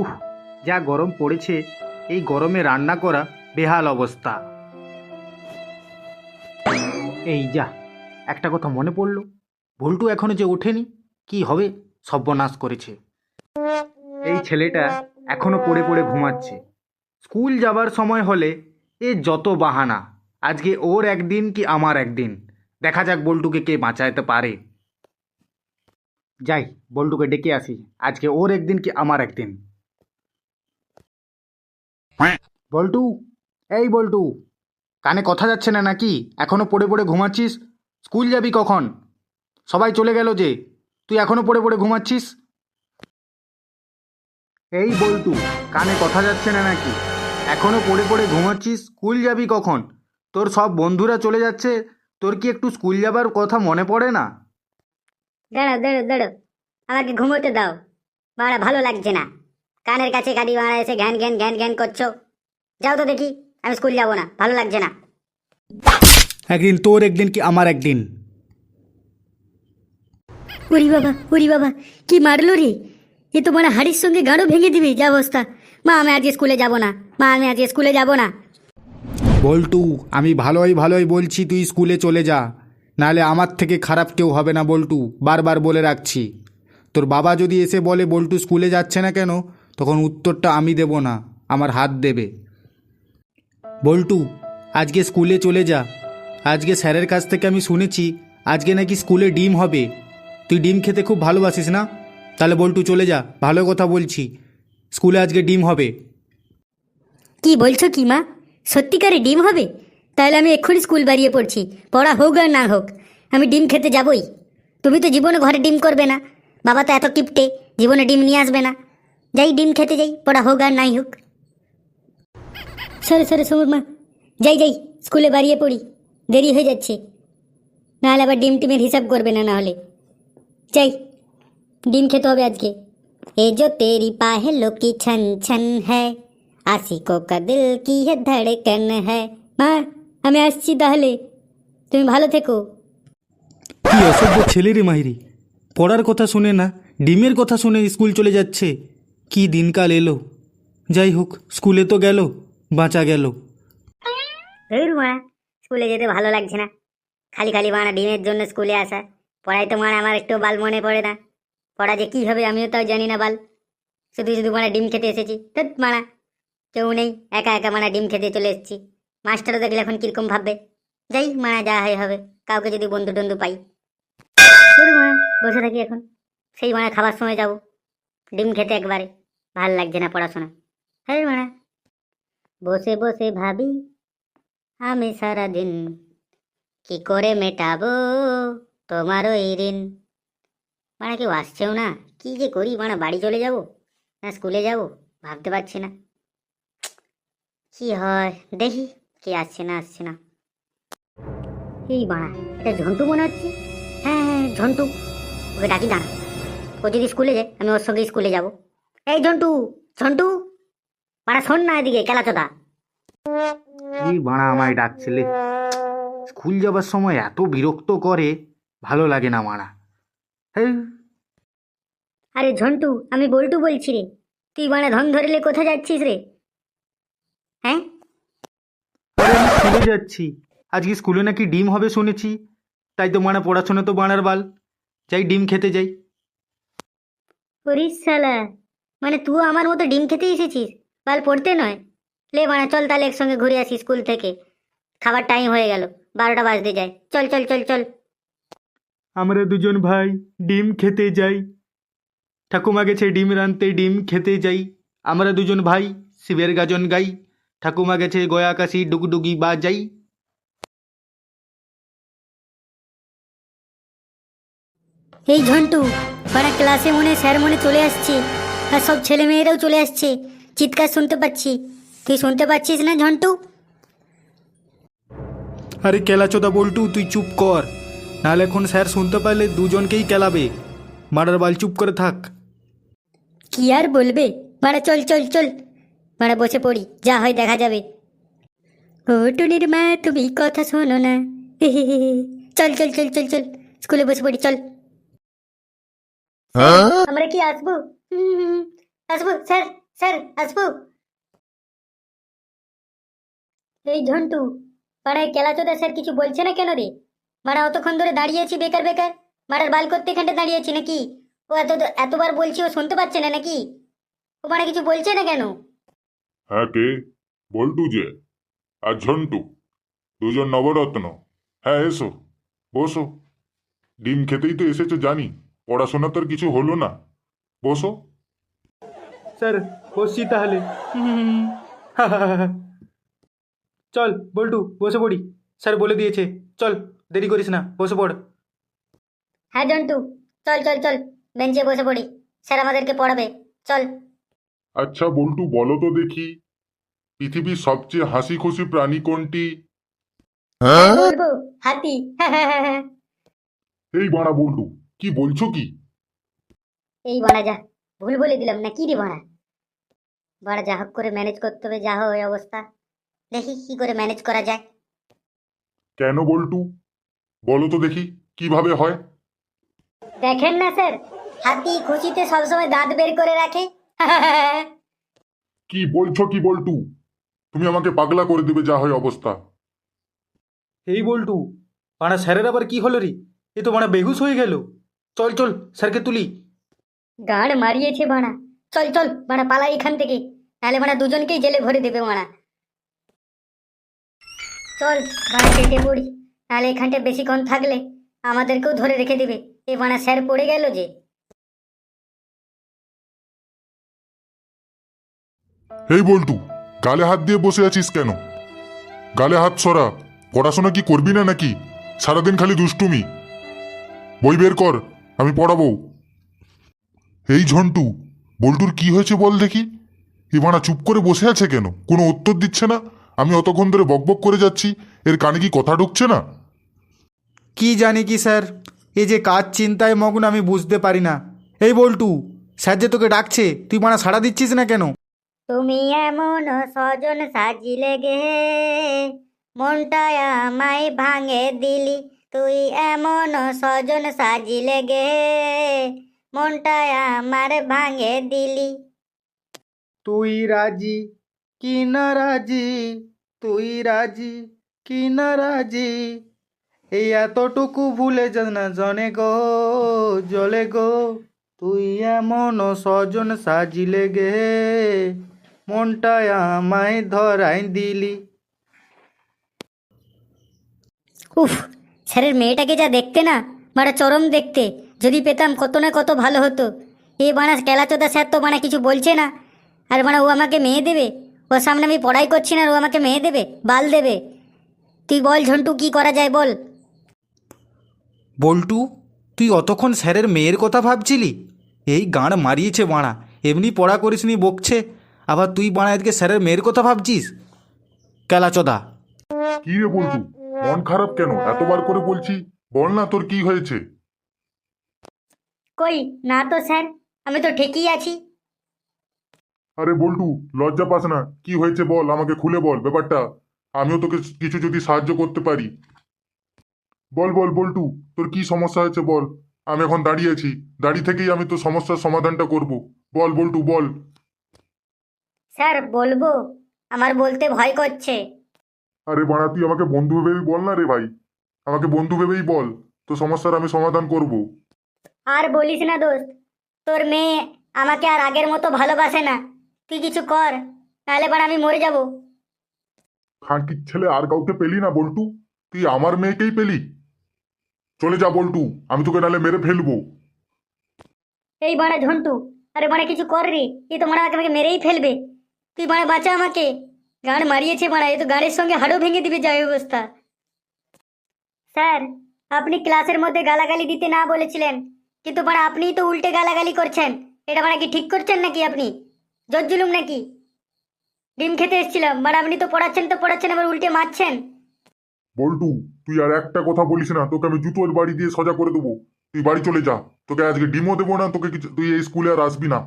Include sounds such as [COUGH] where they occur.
উহ যা গরম পড়েছে, এই গরমে রান্না করা বেহাল অবস্থা। এই যা, একটা কথা মনে পড়ল, ভুলটু এখনও যে ওঠেনি, কি হবে? সর্বনাশ করেছে। এই ছেলেটা এখনও পড়ে পড়ে ঘুমাচ্ছে। স্কুল যাবার সময় হলে এ যত বাহানা, আজকে ওর একদিন কি আমার একদিন? দেখা যাক বল্টুকে কে বাঁচাইতে পারে। যাই, বল্টুকে ডেকে আসি, আজকে ওর একদিন কি আমার একদিন? বল্টু, এই বল্টু, কানে কথা যাচ্ছে না নাকি? এখনও পড়ে পড়ে ঘুমাচ্ছিস? স্কুল যাবি কখন? সবাই চলে গেল যে, তুই এখনও পড়ে পড়ে ঘুমাচ্ছিস? এই বল্টু, কানে কথা যাচ্ছে না নাকি? এখনও পড়ে পড়ে ঘুমাচ্ছিস? স্কুল যাবি কখন? তোর সব বন্ধুরা চলে যাচ্ছে, তোর কি একটু স্কুল যাবার কথা মনে পড়ে না? দাঁড়াও দাঁড়াও দাঁড়াও, আমাকে ঘুমোতে দাও। বাড়া ভালো লাগছে না। কানের কাছে গাড়ি বাড়া এসে ঘ্যান ঘ্যান ঘ্যান ঘ্যান করছ। যাও তো দেখি আমি স্কুল যাব না ভালো লাগছে না। একদিন তোর একদিন কি আমার একদিন? উরি বাবা উরি বাবা কি মারলো রে? এ তো মানে হাড়ির সঙ্গে গাঢ় ভেঙে দিবি যা অবস্থা। মা আমি আজকে স্কুলে যাব না মা আমি আজকে স্কুলে যাব না। বল্টু আমি ভালোই ভালোই বলছি তুই স্কুলে চলে যা। নাহলে আমার থেকে খারাপ কেউ হবে না বল্টু বারবার বলে রাখছি। তোর বাবা যদি এসে বলে বল্টু স্কুলে যাচ্ছে না কেন তখন উত্তরটা আমি দেব না, আমার হাত দেবে। বল্টু, আজকে স্কুলে চলে যা। আজকে স্যারের কাছ থেকে আমি শুনেছি, আজকে নাকি স্কুলে ডিম হবে। তুই ডিম খেতে খুব ভালোবাসিস না? তাহলে বল্টু চলে যা, ভালো কথা বলছি। স্কুলে আজকে ডিম হবে। কি বলছো কি মা? সত্যিকারে ডিম হবে? তাহলে আমি এক্ষুনি স্কুল বাড়িয়ে পড়ছি, পড়া হোক আর না হোক। আমি ডিম খেতে যাবই। তুমি তো জীবনে ঘরে ডিম করবে না। বাবা তো এত কিপটে, জীবনে ডিম নিয়ে আসবে না। যাই ডিম খেতে যাই পড়া হোক আর নাই হোক সরে সরে সমুর মা যাই যাই স্কুলে বাড়িয়ে পড়ি দেরি হয়ে যাচ্ছে নাহলে আবার ডিম টিমের হিসাব করবে না নাহলে যাই ডিম খেতে হবে আজকে এ যো তেরি পাহে লোকি ছন ছন হ্যায় আশিকো কা দিল কি হে ধড়কন হ্যায় মা আমি আসছি তাহলে তুমি ভালো থেকো কি অসভ্য ছেলে রে মাহিরি পড়ার কথা শুনে না ডিমের কথা শুনে স্কুল চলে যাচ্ছে কি দিনকাল এলো? যাই হোক, স্কুলে তো গেল, বাঁচা গেল। স্কুলে যেতে ভালো লাগছে না। খালি খালি মানা ডিমের জন্য স্কুলে আসা। পড়াই তো মানা আমার একটু বাল মনে পড়ে না। পড়া যে কী হবে আমিও তাও জানি না বাল। শুধু শুধু মানা ডিম খেতে এসেছি। ধুত মানা কেউ নেই, একা একা মানা ডিম খেতে চলে এসেছি। মাস্টারও দেখলে এখন কীরকম ভাববে। যাই মানা যা হয় হবে। কাউকে যদি বন্ধু টন্ধু পাই বসে থাকি এখন। সেই মানা খাবার সময় যাব। ডিম খেতে একবারে ভালো লাগছে না পড়াশোনা। হ্যাঁ মানা বসে বসে ভাবি, আমি সারাদিন কি করে মেটাবো তোমারও এই ঋণ? মানে কেউ আসছেও না, কি যে করি? মানে বাড়ি চলে যাব না স্কুলে যাব? ভাবতে পারছি না। কি হয়? দেখি কি আসছে না আসছে না। এই বাড়া, এটা ঝন্টু মনে হচ্ছে? হ্যাঁ হ্যাঁ ঝন্টু। ওকে ডাকি, দাঁড়া। ও যদি স্কুলে যায় আমি ওর সঙ্গে স্কুলে যাব। এই ঝন্টু ঝন্টু বাড়া শোন না এদিকে খেলাচোদা এই বাড়া আমায় ডাকছিলে? স্কুল যাবার সময় এত বিরক্ত করে ভালো লাগে না মারা হ্যাঁ আরে ঝন্টু আমি বল্টু বলছি রে। তুই মানে ধন ধরলে কোথায় যাচ্ছিস রে? হ্যাঁ? স্কুলে যাচ্ছি। আজকে স্কুলে নাকি ডিম হবে শুনেছি। তাই তো মানা পড়াশোনা তো বানার বাল। যাই ডিম খেতে যাই। ওরিস শালা। মানে তুই আমার মতো ডিম খেতে এসেছিস? বাল পড়তে নয়? লে মানে চল তাহলে একসঙ্গে ঘুরে আসি স্কুল থেকে। খাবার টাইম হয়ে গেল বারোটা বাজতে যায়। চল চল চল চল। আমরা দুজন ভাই ডিম খেতে যাই। ঠাকুমা গেছে ডিম রানতে ডিম খেতে যাই। আমরা দুজন ভাই শিবের গাজন গাই। ঠাকুমা গেছে গয়া কাশি ডুগডুগি বা যাই এই ঝন্টু পাড়া ক্লাসে মনে স্যার মনে চলে আসছে। আর সব ছেলে মেয়েরাও চলে আসছে। চিৎকার শুনতে পাচ্ছি। তুই শুনতে পাচ্ছিস না ঝন্টু? আরে কেলাচোদা বল্টু তুই চুপ কর। নাহলে এখন স্যার শুনতে পারলে দুজনকেই কেলাবে। মারার বাল চুপ করে থাক। কি আর বলবে? মারা চল চল চল। মারা বসে পড়ি। যা হয় দেখা যাবে। ও টুনির মা তুমি কথা শোনো না। [LAUGHS] চল চল চল চল চল। স্কুলে বসে পড়ি চল। আমরা কি আসব? আসব স্যার স্যার আসব। এই ঝন্টু পাড়ায় কেলাচোদা স্যার কিছু বলছে না কেন রে? মারা অতক্ষণ ধরে দাঁড়িয়েছি বেকার বেকার। মারার বাল করতে এখানটা দাঁড়িয়েছি নাকি? ও এত এতবার বলছি ও শুনতে পাচ্ছে না নাকি? ও মারা কিছু বলছে না কেন? হ্যাঁ কে? বল্টু যে। আর ঝন্টু দুজন নবরত্ন। হ্যাঁ এসো বসো। ডিম খেতেই তো এসেছ জানি। পড়াশোনা তোর কিছু হলো না। বসো। স্যার বসছি তাহলে। [LAUGHS] চল বল্টু বসে পড়ি। স্যার বলে দিয়েছে চল দেরি করিস না বসে পড়। হ্যাঁ জন্টু চল চল চল বেঞ্চে বসে পড়ি। স্যার আমাদেরকে পড়াবে চল। আচ্ছা বল্টু বলো তো দেখি পৃথিবীর সবচেয়ে হাসি খুশি প্রাণী কোনটি? হাতি। [LAUGHS] এই বাড়া বল্টু। কি বলছো কি? এই বাড়া যা ভুল বলে দিলাম না কি রে বাড়া? বাড়া যা হোক করে ম্যানেজ করতে হবে যা হোক এই অবস্থা। দেখি কি করে ম্যানেজ করা যায়। কেন বল্টু? বলো তো দেখি কীভাবে হয়? দেখেন না স্যার হাতি খুশিতে সবসময় দাঁত বের করে রাখে। কি বলছো কি বল্টু? তুমি আমাকে পাগলা করে দেবে যা হয় অবস্থা। এই বল্টু মানা স্যারের আবার কি হলো রে? এ তো মানা বেহুশ হয়ে গেল। চল চল স্যারকে তুলি। গাড় মারিয়েছে বাড়া চল চল বাড়া পালা এখান থেকে। তাহলে বাড়া দুজনকেই জেলে ভরে দেবে বাড়া চল বাড়া কেটে পড়ি। তাহলে এখানটা বেশিক্ষণ থাকলে আমাদেরকেও ধরে রেখে দেবে। এ বাড়া স্যার পড়ে গেল যে। এই বল্টু গালে হাত দিয়ে বসে আছিস কেন? গালে হাত সরা পড়াশোনা কি করবি না নাকি? সারাদিন খালি দুষ্টুমি। বই বের কর আমি পড়াবো। এই ঝন্টু বল্টুর কি হয়েছে বল দেখি। ইমানা চুপ করে বসে আছে কেন? কোনো উত্তর দিচ্ছে না? আমি অতক্ষণ ধরে বকবক করে যাচ্ছি। এর কানে কি কথা ঢুকছে না? কি জানি কি স্যার? এই যে কাজ চিন্তায় মগ্ন আমি বুঝতে পারি না। এই বল্টু স্যার যে তোকে ডাকছে তুই মানা সাড়া দিচ্ছিস না কেন? তুমি এমন স্বজন সাজিলে গে। মনটা আমায় ভাঙে দিলি। তুই এমন স্বজন সাজিলে গে। মনটা আমার ভাঙে দিলি। তুই রাজি কি না রাজি? তুই রাজি কি না রাজি? এই এতটুকু ভুলে যাস না জনে গো জলে গো। তুই এমন স্বজন সাজিলে গে। মনটা আমায় ধরাই দিলি। উফ স্যারের মেয়েটাকে যা দেখতে না মারা চরম দেখতে। যদি পেতাম কত না কত ভালো হতো। এ বানা কেলাচোদা স্যার তো মানে কিছু বলছে না। আর মানে ও আমাকে মেয়ে দেবে? ওর সামনে আমি পড়াই করছি না আর ও আমাকে মেয়ে দেবে? বাল দেবে? তুই বল ঝন্টু কি করা যায় বল? বল্টু তুই অতক্ষণ স্যারের মেয়ের কথা ভাবছিলি? এই গাঁড় মারিয়েছে বাঁড়া এমনি পড়া করিসনি বকছে। আবার তুই বাড়া আজকে স্যারের মেয়ের কথা ভাবছিস? কেলাচোদা। কি রে বল্টু? মন খারাপ কেন? এতবার করে বলছি বল না তোর কি হয়েছে। কই? না তো স্যার আমি তো ঠিকই আছি। আরে বল্টু লজ্জা পাস না। কি হয়েছে বল আমাকে খুলে বল ব্যাপারটা। আমিও তোকে কিছু যদি সাহায্য করতে পারি। বল বল বল্টু তোর কি সমস্যা হয়েছে বল? আমি এখন দাঁড়িয়ে আছি। দাঁড়িয়ে থেকেই আমি তোর সমস্যার সমাধানটা করব। বল বল্টু বল। স্যার বলব? আমার বলতে ভয় করছে। আরে বাড়া তুই আমাকে বন্ধু ভেবেই বল না রে ভাই। আমাকে বন্ধু ভেবেই বল তোর সমস্যার আমি সমাধান করব। আর বলিস না দোস্ত তোর মেয়ে আমাকে আর আগের মতো ভালোবাসে না। তুই কিছু কর নাহলে পর আমি মরে যাব। খানকির ছেলে আর কাউকে পেলি না বল্টু? তুই আমার মেয়েকেই পেলি? চলে যা বল্টু আমি তোকে নালে মেরে ফেলব। এই বাড়া ঝন্টু আরে বাড়া কিছু কর রে এ তো মারা আমাকে মেরেই ফেলবে। তুই বাড়া বাঁচা আমাকে। গান মারিয়েছে বাড়া এ তো গানের সঙ্গে হাড়ও ভেঙে দিবে যায় অবস্থা। স্যার, আপনি ক্লাসের মধ্যে গালাগালি দিতে না বলেছিলেন, কিন্তু বাড়া আপনিই তো উল্টে গালাগালি করছেন। এটা বাড়া কি ঠিক করছেন নাকি আপনি? জোর জুলুম নাকি? ডিম খেতে এসেছিলাম। বাড়া আপনি তো পড়াচ্ছেন তো পড়াচ্ছেন, আবার উল্টে মারছেন। বল্টু, তুই আর একটা কথা বলিস না, তোকে আমি জুতোর বাড়ি দিয়ে সজা করে দেবো। তুই বাড়ি চলে যা, তোকে আজকে ডিমও দেবো না, তোকে তুই এই স্কুলে আর আসবি না।